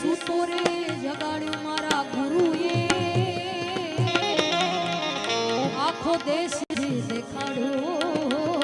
સૂતો રે જગાડ્યું મારા ગુરુએ. આખો દેશ દેખાડ્યો.